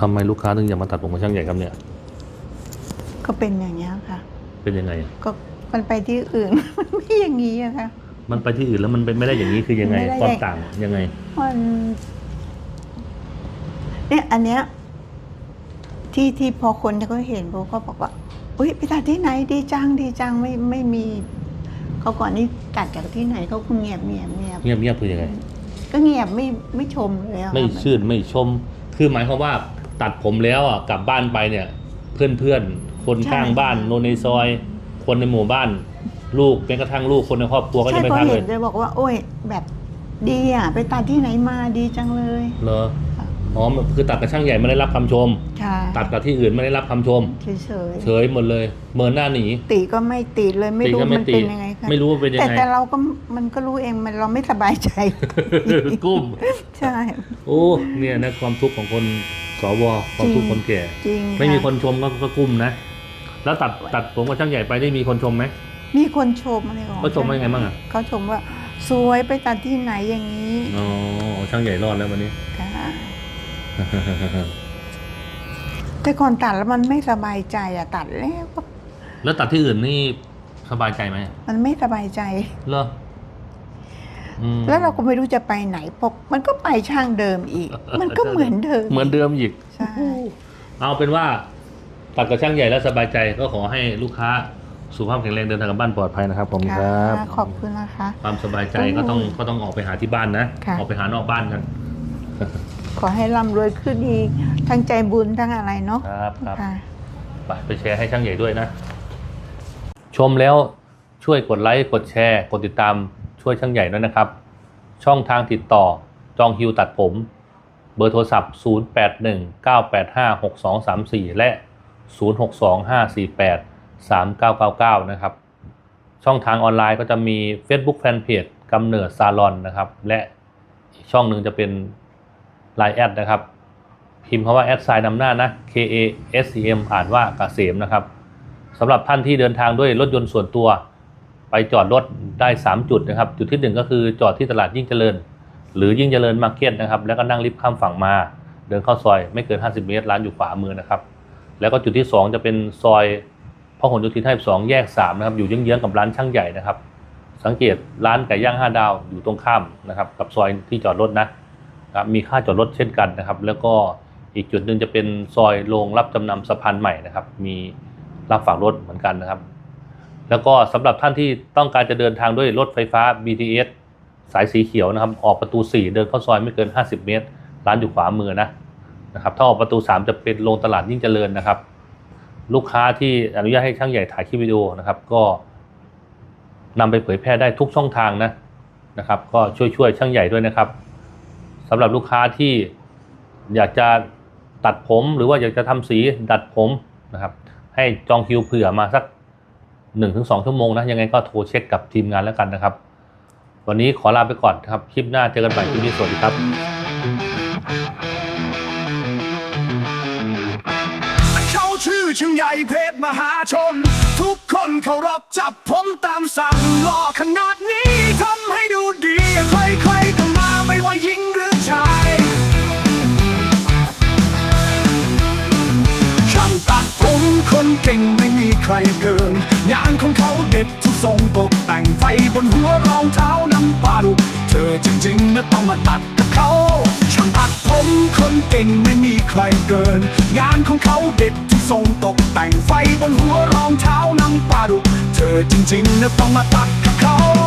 ทำไมลูกค้าถึงอยากมาตัดผมกับช่างใหญ่ครับเนี่ย ก็เป็นอย่างนี้ยค่ะ เป็นยังไงอะก็มันไปที่อื่น มันไม่อย่างนี้อะค่ะ มันไปที่อื่นแล้วมันเป็นไม่ได้อย่างนี้คือยังไง ไม่ได้ ความต่างยังไง มันเนี่ยอันเนี้ยที่ที่พอคนเขาเห็นเขาก็บอกว่าอุ้ยไปตัดที่ไหนดีจังดีจังไม่ไม่มีเขาก่อนนี่ตัดจากที่ไหนเขาคงเงียบเงียบเงียบเงียบเงียบคือยังไง ก็เงียบไม่ไม่ชมเลยอะค่ะไม่ชื่นไม่ชม คือหมายความว่า ตัดผมแล้วอะกลับบ้านไปเนี่ยเพื่อนเพื่อนๆ คนข้างบ้านโนนในซอย คนในหมู่บ้าน ลูกแม้กระทั่งลูกคนในครอบครัวก็ใช่จะไม่พอทักเลเห็ยนเลยบอกว่า โอ้ย แบบดีอะ ไปตัดที่ไหนมาดีจังเลย เหรออ๋อคือตัดกับช่างใหญ่ไม่ได้รับคำชมใช่ตัดกับที่อื่นไม่ได้รับคำชม เฉยเฉยหมดเลยเมินหน้าหนี ๆตีก็ไม่ตีเลยไม่รู้ตีก็ไม่มันตีเป็นยังไงค่ะไม่รู้ว่าเป็นยังไง แต่แต่เราก็มันก็รู้เองมันเราไม่สบายใจ กุ้ม ใช่ โอ้เนี่ยนะความทุกข์ของคน สวความทุกข์คนแก่ จริงไม่มีะคนชมก็ก็กุ้มนะ แล้วตัดตัดผมกับช่างใหญ่ไปได้มีคนชมไหม มีคนชมอะไรของเขาชมว่าไงบ้างอะ เขาชมว่า สวยไปตัดที่ไหนอย่างนี้อ๋อช่างใหญ่รอดแล้ววันนี้ ค่ะแต่ก่อนตัดแล้วมันไม่สบายใจอะตัดแล้วก็แล้วตัดที่อื่นนี่สบายใจไหมมันไม่สบายใจ เหรออืม แล้วเราก็ไม่รู้จะไปไหนปกมันก็ไปช่างเดิมอีก มันก็เหมือนเดิม เหมือนเดิมอีกใช่เอาเป็นว่าตัดกับช่างใหญ่แล้วสบายใจก็ขอให้ลูกค้าสุขภาพแข็งแรงเดินทางกลับบ้านปลอดภัยนะครับผมคค่ะรับขอบคุณนะคะ ความสบายใจก็ต้องก็ต้องออกไปหาที่บ้านนะค่ะออกไปหานอกบ้านกัน ขอให้ร่ำรวยขึ้นอีกทั้งใจบุญทั้งอะไรเนาะครับครับค่ะไปไปแชร์ให้ช่างใหญ่ด้วยนะ ชมแล้วช่วยกดไลค์กดแชร์ กดติดตาม ช่วยช่างใหญ่ด้วยนะครับ ช่องทางติดต่อจองคิวตัดผม เบอร์โทรศัพท์ 0819856234 และ 0625483999 นะครับ ช่องทางออนไลน์ก็จะมี Facebook Fanpage กำเนิดซาลอนนะครับ และอีกช่องหนึ่งจะเป็น Line แอดนะครับ พิมพ์คำว่าแอดไซน์นำหน้านะ K A S E M อ่านว่ากเกษมนะครับสำหรับท่านที่เดินทางด้วยรถยนต์ส่วนตัว ไปจอดรถได้ 3 จุดนะครับ จุดที่ 1 ก็คือจอดที่ตลาดยิ่งเจริญ หรือยิ่งเจริญมาร์เก็ตนะครับ แล้วก็นั่งลิฟต์ข้ามฝั่งมา เดินเข้าซอยไม่เกิน 50 เมตร ร้านอยู่ขวามือนะครับ แล้วก็จุดที่ 2 จะเป็นซอยพหลโยธิน52แยก 3 นะครับ อยู่เยื้องๆกับร้านช่างใหญ่นะครับ สังเกตร้านไก่ย่าง 5 ดาวอยู่ตรงข้ามนะครับ กับซอยที่จอดรถนะครับ มีค่าจอดรถเช่นกันนะครับ แล้วก็อีกจุดหนึ่งจะเป็นซอยโรงรับจำนำสะพานใหม่นะครับ มีรับฝากรถเหมือนกันนะครับ แล้วก็สำหรับท่านที่ต้องการจะเดินทางด้วยรถไฟฟ้า BTS สายสีเขียวนะครับ ออกประตู 4 เดินเข้าซอยไม่เกิน 50 เมตร ร้านอยู่ขวามือนะนะครับถ้าออกประตู 3 จะเป็นโรงตลาดยิ่งเจริญนะครับ ลูกค้าที่อนุญาตให้ช่างใหญ่ถ่ายคลิปวิดีโอนะครับ ก็นำไปเผยแพร่ได้ทุกช่องทางนะนะครับ ก็ช่วยช่วยช่างใหญ่ด้วยนะครับสำหรับลูกค้าที่อยากจะตัดผมหรือว่าอยากจะทำสีดัดผมนะครับ ให้จองคิวเผื่อมาสัก 1-2 ชั่วโมงนะยังไงก็โทรเช็คกับทีมงานแล้วกันนะครับ วันนี้ขอลาไปก่อนครับคลิปหน้าเจอกันใหม่คลิปนี้สวัสดีครับเขาชื่อชิงใหญ่เพชรมหาชน ทุกคนเคารพจับผมตามสั่งหล่อขนาด ครเกิน งานของเขาเด็ดทุกทรงตกแต่งไฟบนหัวรองเท้าน้ำปลาดุกเธอจริงๆนะต้องมาตัดกับเขาช่างตัดผมคนเก่งไม่มีใครเกิน งานของเขาเด็ดที่ทรงตกแต่งไฟบนหัวรองเท้าน้ำปลาดุกเธอจริงๆนะต้องมาตัดเขา